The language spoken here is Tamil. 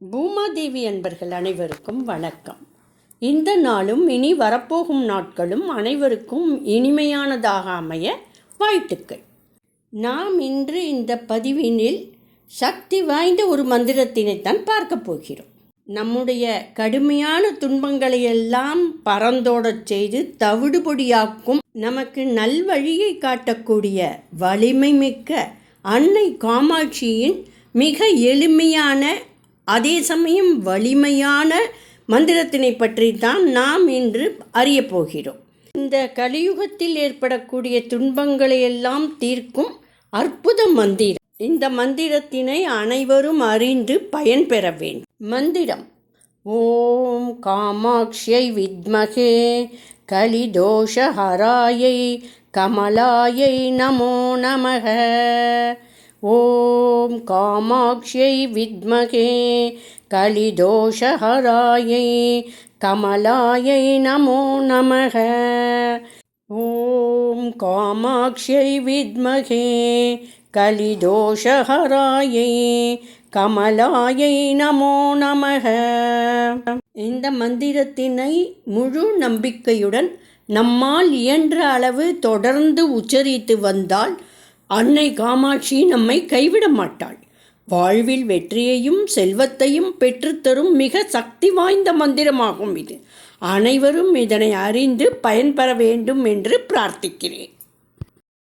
பூமாதேவி அன்பர்கள் அனைவருக்கும் வணக்கம். இந்த நாளும் இனி வரப்போகும் நாட்களும் அனைவருக்கும் இனிமையானதாக அமைய வாழ்த்துக்கள். நாம் இன்று இந்த பதிவினில் சக்தி வாய்ந்த ஒரு மந்திரத்தினைத்தான் பார்க்க போகிறோம். நம்முடைய கடுமையான துன்பங்களை எல்லாம் பறந்தோடச் செய்து தவிடுபொடியாக்கும் நமக்கு நல்வழியை காட்டக்கூடிய வலிமை மிக்க அன்னை காமாட்சியின் மிக எளிமையான அதே சமயம் வலிமையான மந்திரத்தினை பற்றி தான் நாம் இன்று அறியப் போகிறோம். இந்த கலியுகத்தில் ஏற்படக்கூடிய துன்பங்களை எல்லாம் தீர்க்கும் அற்புத மந்திரம். இந்த மந்திரத்தினை அனைவரும் அறிந்து பயன்பெற வேண்டும். மந்திரம். ஓம் காமாட்சியை வித்மகே கலிதோஷஹராயை கமலாயை நமோ நமக. ஓம் காமாட்சியை வித்மகே கலிதோஷஹராயை கமலாயை நமோ நமக. ஓம் காமாட்சியை வித்மகே கலிதோஷஹராயை கமலாயை நமோ நமக. இந்த மந்திரத்தினை முழு நம்பிக்கையுடன் நம்மால் இயன்ற அளவு தொடர்ந்து உச்சரித்து வந்தால் அன்னை காமாட்சி நம்மை கைவிட மாட்டாள். வாழ்வில் வெற்றியையும் செல்வத்தையும் பெற்றுத்தரும் மிக சக்தி வாய்ந்த மந்திரமாகும் இது. அனைவரும் இதனை அறிந்து பயன்பெற வேண்டும் என்று பிரார்த்திக்கிறேன்.